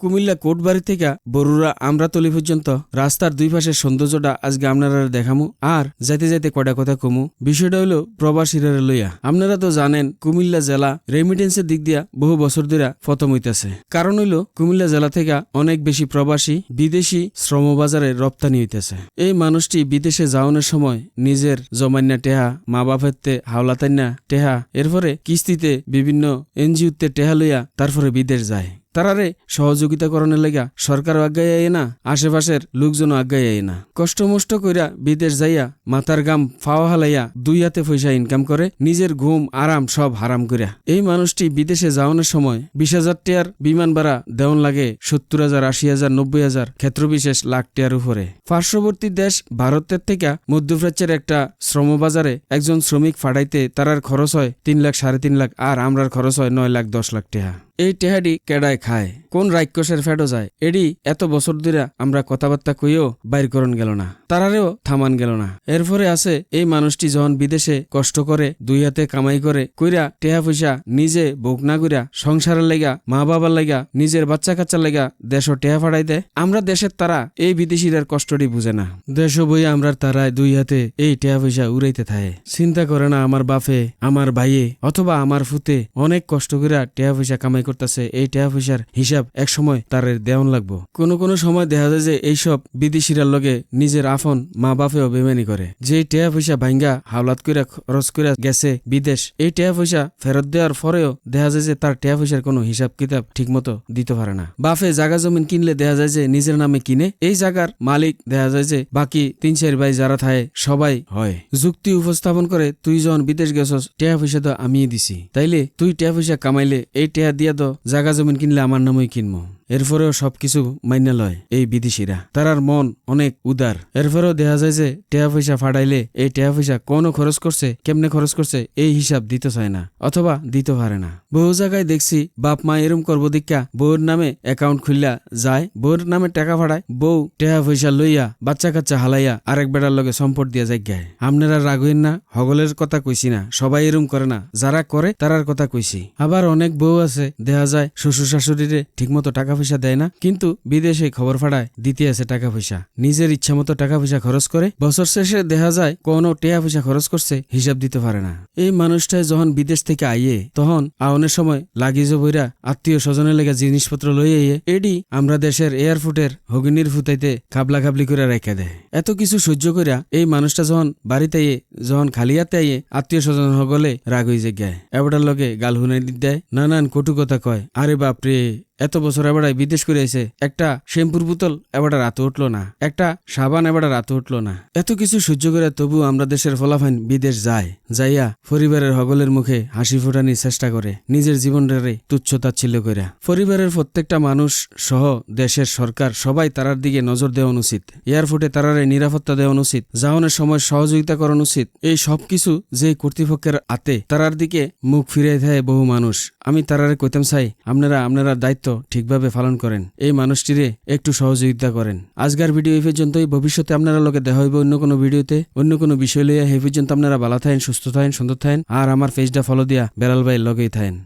কুমিল্লা কোটবাড়ি থেকে বরুরা আমরাতলি পর্যন্ত রাস্তার দুই পাশের সৌন্দর্যটা আজকে আপনারা দেখামু। আর যাইতে যাইতে কয়টা কথা কমু। বিষয়টা হলো প্রবাসীরা লইয়া। আপনারা তো জানেন, কুমিল্লা জেলা রেমিটেন্সের দিক দিয়া বহু বছর ধরে প্রথম হইতেছে। কারণ হইল, কুমিল্লা জেলা থেকে অনেক বেশি প্রবাসী বিদেশি শ্রমবাজারে রপ্তানি হইতেছে। এই মানুষটি বিদেশে যাওয়ানোর সময় নিজের জমান্যা টেহা মা বাপেরতে হাওলাতান্যা টেহা, এরপরে কিস্তিতে বিভিন্ন এনজিওতে টেহা লইয়া তারপরে বিদেশ যায়। তারারে সহযোগিতা করণের লেগা সরকার আজ্ঞায় আয় না, আশেপাশের লোকজন আজ্ঞায় আয় না। কষ্ট মষ্ট কইরা বিদেশ যাইয়া মাথার গাম ফাওয়া হালাইয়া দুই হাতে পয়সা ইনকাম করে নিজের ঘুম, আরাম সব হারাম করিয়া এই মানুষটি বিদেশে যাওয়ানোর সময় বিশ হাজার টিয়ার বিমান ভাড়া দেওয়ান লাগে সত্তর হাজার, আশি হাজার, নব্বই হাজার, ক্ষেত্রবিশেষ লাখ টিয়ার উপরে। পার্শ্ববর্তী দেশ ভারতের থেকে মধ্যপ্রাচ্যের একটা শ্রমবাজারে একজন শ্রমিক ফাড়াইতে তারার খরচ হয় তিন লাখ সাড়ে তিন লাখ আর আমরার খরচ হয় নয় লাখ দশ লাখ টেহা এই টেহাডি কেডায় খায়। কোন রাক্ষসের ফ্যাটও যায়? এডি, এত বছর ধরে আমরা কথাবার্তা কইও বাইর করন গেল না। তারারেও থামান গেল না। এরপরে আছে এই মানুষটি যখন বিদেশে কষ্ট করে, দুই হাতে কামাই করে, কইরা টেহা পয়সা নিজে ভোগ না কইরা সংসারের লেগা, মা বাবার লেগা, নিজের বাচ্চা কাচ্চার লেগা দেশ টেহা ফাড়াই দেয়, আমরা দেশের তারা এই বিদেশিরার কষ্টটি বুঝে না। দেশ বই আমরা তারায় দুই হাতে এই টেহা পয়সা উড়াইতে থাকে চিন্তা করে না আমার বাপে, আমার ভাইয়ে, অথবা আমার ফুতে অনেক কষ্ট করে টেহা পয়সা কামাই করতেছে, এই টেহা পয়সার হিসাব এক সময় তার দেওয়ান লাগবো। কোনো কোনো সময় দেখা যায় যে এইসব বিদেশিরার লগে নিজের আফন মা বাপেও বেমানি করে। যে টেহা পয়সা ভাঙ্গা হাওলাত করে খরচ করে গেছে বিদেশ, এই টেহা পয়সা ফেরত দেওয়ার পরেও দেখা যায় যে তার টেহা পয়সার কোনো হিসাব কিতাব ঠিক মতো দিতে পারে না। বাপে জাগা জমিন কিনলে দেখা যায় যে নিজের নামে কিনে, এই জায়গার মালিক দেখা যায় যে বাকি তিন চার ভাই যারা থাকে সবাই হয়। যুক্তি উপস্থাপন করে, তুই যখন বিদেশ গেছস টেহা পয়সা তো আমিই দিছি। তাইলে তুই টেহা পয়সা কামাইলে এই টেহা দিয়া তো জাগা জমিন কিনলে আমার নামই কিনবো। এরপরেও সবকিছু মাইনা লয় এই বিদেশিরা। তারার মন অনেক উদার। এরপরেও দেখা যায় যে টেয়া পয়সা ফাটাইলে এই টেয়া পয়সা কোনো খরচ করছে, কেমনে খরচ করছে এই হিসাব দিতে চায় না, অথবা দিতে পারে না। বহু জায়গায় দেখছি বাপ মা এরম করব দীক্ষা বউর নামে অ্যাকাউন্ট খুললা যায় বউর নামে টাকা ফাড়ায়, বউ টেহা পয়সা লইয়া বাচ্চা কাচ্চা হালাইয়া আরেক বেটার লগে সম্পদ দিয়া যায় আপনারা রাগ হইন না, হগলের কথা কইছি না, সবাই এরম করে না, যারা করে তারার কথা কইছি। আবার অনেক বউ আছে, দেখা যায় শ্বশুর শাশুড়িরে ঠিকমতো টাকা পয়সা দেয় না, কিন্তু বিদেশে খবর ফাড়ায় দিতে আছে টাকা পয়সা নিজের ইচ্ছা মতো টাকা পয়সা খরচ করে, বছর শেষে দেখা যায় কোনো টাকা পয়সা খরচ করছে, হিসাব দিতে পারে না। এই মানুষটাই যখন বিদেশ থেকে আইয়ে, তখন আউনের সময় লাগিজ বইরা আত্মীয় স্বজনের লেগে জিনিসপত্র লই আইয়ে, এডি আমরা দেশের এয়ারপোর্টের হগিনির ফুতাইতে খাবলা খাবলি করে রেখে দেয়। এত কিছু সহ্য করিয়া এই মানুষটা যখন বাড়িতে আইয়ে, যখন খালিয়াতে আইয়ে আত্মীয় স্বজন হগলে রাগ হয়ে যে গায় এবারটার লগে গাল হুনাই দেয়, নানান কটু কথা কয়, আরে বাপরে এত বছর এবারে বিদেশ করে এসে একটা শ্যাম্পুর বোতল এবারে রাতে উঠল না, একটা সাবান এবারে রাতে উঠল না। এত কিছু সহ্য করে তবু আমরা দেশের ফলাফাইন বিদেশ যায় যাইয়া পরিবারের হগলের মুখে হাসি ফোটানির চেষ্টা করে, নিজের জীবনটারে তুচ্ছ তাচ্ছিল্য করে পরিবারের প্রত্যেকটা মানুষ সহ দেশের সরকার সবাই তারার দিকে নজর দেওয়া উচিত এয়ারপোর্টে তারারে নিরাপত্তা দেওয়া উচিত যাওয়ানোর সময় সহযোগিতা করানো উচিত এই সবকিছু যে কর্তৃপক্ষের আতে তারার দিকে মুখ ফিরে দেয় বহু মানুষ। আমি তারারে কইতাম চাই আপনারা আপনারা দায়িত্ব ঠিকভাবে পালন করেন। এই মানুষটিরে একটু সহযোগিতা করেন। আজকের ভিডিও এই পর্যন্তই। ভবিষ্যতে আপনারা লোকে দেখা হইবে অন্য কোনো ভিডিওতে। অন্য কোনো বিষয় লইয়া এই পর্যন্ত আপনারা ভালো থাকেন, সুস্থ থাকেন, সুন্দর থাকেন। আর আমার পেজটা ফলো দিয়া বেড়াল ভাই লগেই থাকেন।